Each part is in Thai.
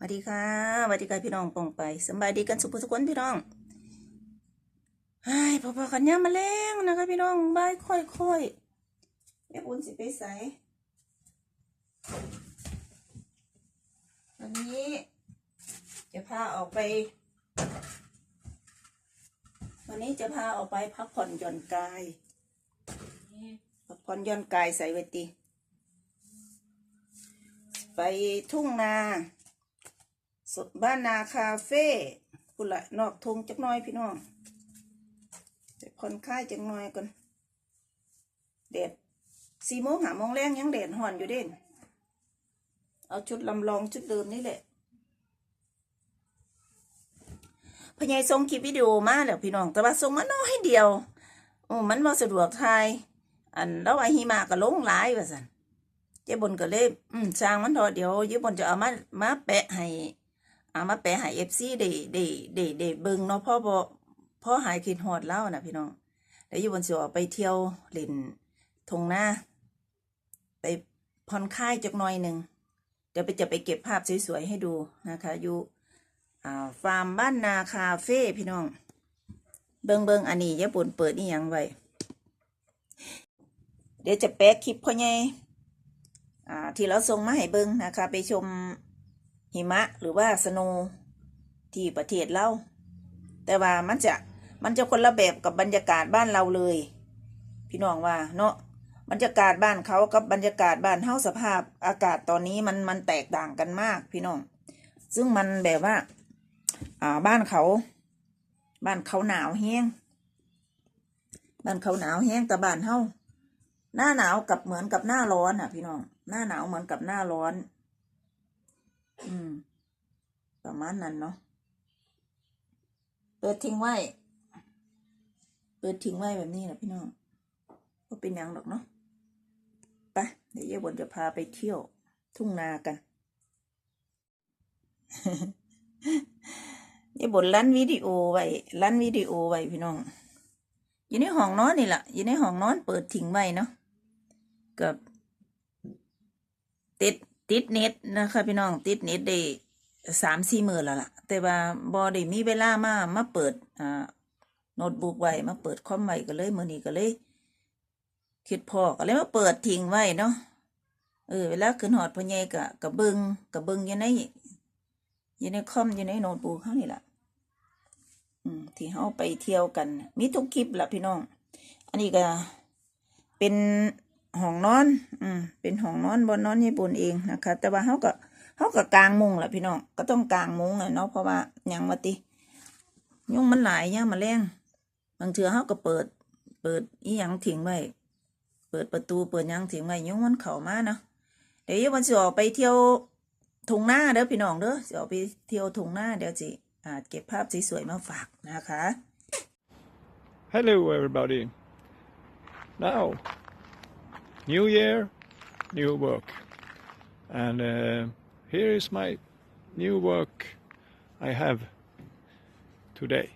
สวัสดีค่ะสวัสดีค่ะพี่น้องปองไปสบายดีกันสุขสุขคนพี่น้องไอ้ยพอๆกันย่ามาแรงนะคะพี่น้องบายค่อยๆแม่บุญสิไปใส่วันนี้จะพาออกไป วันนี้จะพาออกไปพักผ่อนหย่อนกายพักผ่อนหย่อนกายใส่เวทีไปทุ่งนา สดบ้านนาคาเฟ่กุละนอกทงจักน้อยพี่น้องไปผ่อนคลายจักน้อยก่อนแดดสี่โมงหาโมงแรงยังแดดห่อนอยู่เด่นเอาชุดลำลองชุดเดิมนี่แหละพญายส่งคลิปวิดีโอมาแล้วพี่น้อง แต่ว่าส่งมาน้อยเดียวโอ้มันบ่สะดวกทาย อันแล้วไอ้หิมะก็ลงหลายว่าสันเจ๊บนก็เลยอืมสร้างมันเถอะเดี๋ยวเจ๊บนจะเอามามาแปะให้ เอามาแปะให้เอฟซีได้ได้ได้ได้เบิงเนาะพ่อบ่พ่อหายคิดฮอดแล้วนะพี่น้องเดี๋ยวเจ๊บนสิออกไปเที่ยวเล่นทงหน้า ไปผ่อนคลายจักหน่อยหนึ่งเดี๋ยวไปจะไปเก็บภาพสวยๆให้ดูนะคะอยู่ฟาร์มบ้านนาคาเฟ่พี่น้อง เบิงเบิงอันนี้เจ๊บนเปิดนี่ยังไว้เดี๋ยวจะแปะคลิปพ่อใหญ่อ่าที่เราส่งมาให้เบิงนะคะ ไปชม หิมะหรือว่าสโนที่ประเทศเราแต่ว่ามันจะมันจะคนละแบบกับบรรยากาศบ้านเราเลย พี่น้องว่าเนาะบรรยากาศบ้านเขากับบรรยากาศบ้านเฮาสภาพอากาศตอนนี้มันมันแตกต่างกันมาก พี่น้อง ซึ่งมันแบบว่า อ่าบ้านเขา บ้านเขาหนาวแห้งบ้านเขาหนาวแห้งแต่บ้านเฮาหน้าหนาวกับเหมือนกับหน้าร้อนอะ พี่น้อง หน้าหนาวเหมือนกับหน้าร้อน อืม ประมาณนั้นเนาะ เปิดทิ้งไว้ เปิดทิ้งไว้แบบนี้แหละพี่น้องก็เป็นยังหรอกเนาะ ไปเดี๋ยวยายบนจะพาไปเที่ยว ทุ่งนากันยายบนลั่นวิดีโอไว้ลั่นวิดีโอไว้พี่น้อง อยู่ในห้องนอนนี่แหละอยู่ในห้องนอนเปิดทิ้งไว้เนาะกับติด ติดเน็ตนะคะพี่น้องติดเน็ตได้สามสี่หมื่นแล้วล่ะ แต่ว่าบอได้มีเวลามามาเปิดอ่าโน้ตบุ๊กไว้มาเปิดคอมไว้ก็เลยมือนี้ก็เลยคิดพอก็เลยมาเปิดทิ้งไว้เนาะเออเวลาขึ้นหอดพอใหญ่กะกะเบิงกะเบิงอยู่ในอยู่ในคอมอยู่ในโน้ตบุ๊กเขานี่แหละอืมที่เขาไปเที่ยวกัน มีทุกคลิปละพี่น้อง อันนี้ก็เป็น ห้องนอน อืม เป็นห้องนอนบนนอนญี่ปุ่นเองนะคะ แต่ว่าเขาก็เขาก็กลางมุงแหละพี่น้องก็ต้องกลางมุงอะเนาะเพราะว่ายังมาติยุงมันหลายย่างมาแรงบางเทือเขาก็เปิด เปิดอีหยังทิ้งไว้เปิดประตูเปิดยังทิ้งไว้ยุงมันเข้ามาเนาะเดี๋ยววันสิออกไปเที่ยวทุ่งนาเด้อพี่น้องเด้อสิออกไปเที่ยวทุ่งนาเดี๋ยวจิอาจเก็บภาพสวยๆมาฝากนะคะ Hello, everybody. Now, new year, new work. And uh, here is my new work I have today.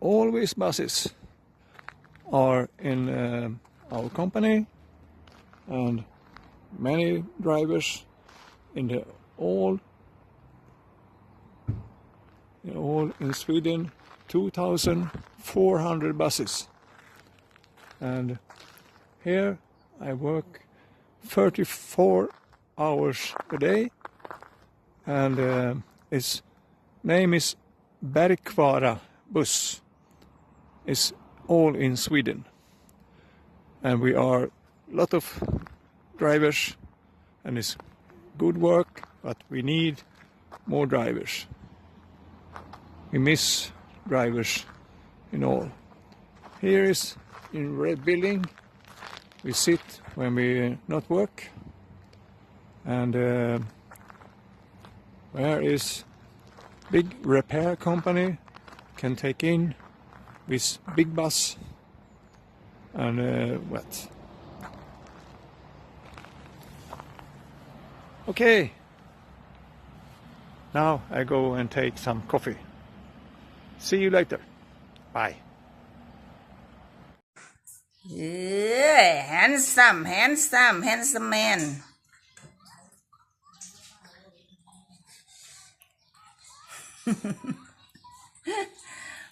All these buses are in uh, our company, and many drivers in the all in all in Sweden 2,400 buses. And here I work 34 hours a day, and uh, its name is Bergkvara Bus. It's all in Sweden, and we are a lot of drivers, and it's good work, but we need more drivers we miss drivers in all. Here is in red building. We sit when we not work, and uh, where is big repair company can take in this big bus and uh, what? Okay. Now I go and take some coffee. See you later. Bye. เออ handsome handsome handsome man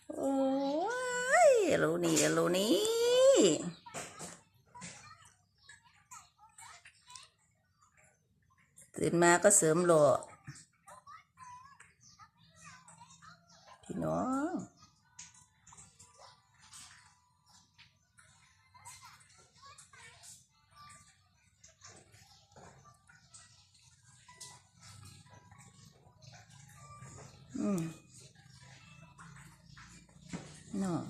โอ้ยรู้นี่รู้นี่ตื่นมาก็เสริมหล่อพี่น้อง เนาะ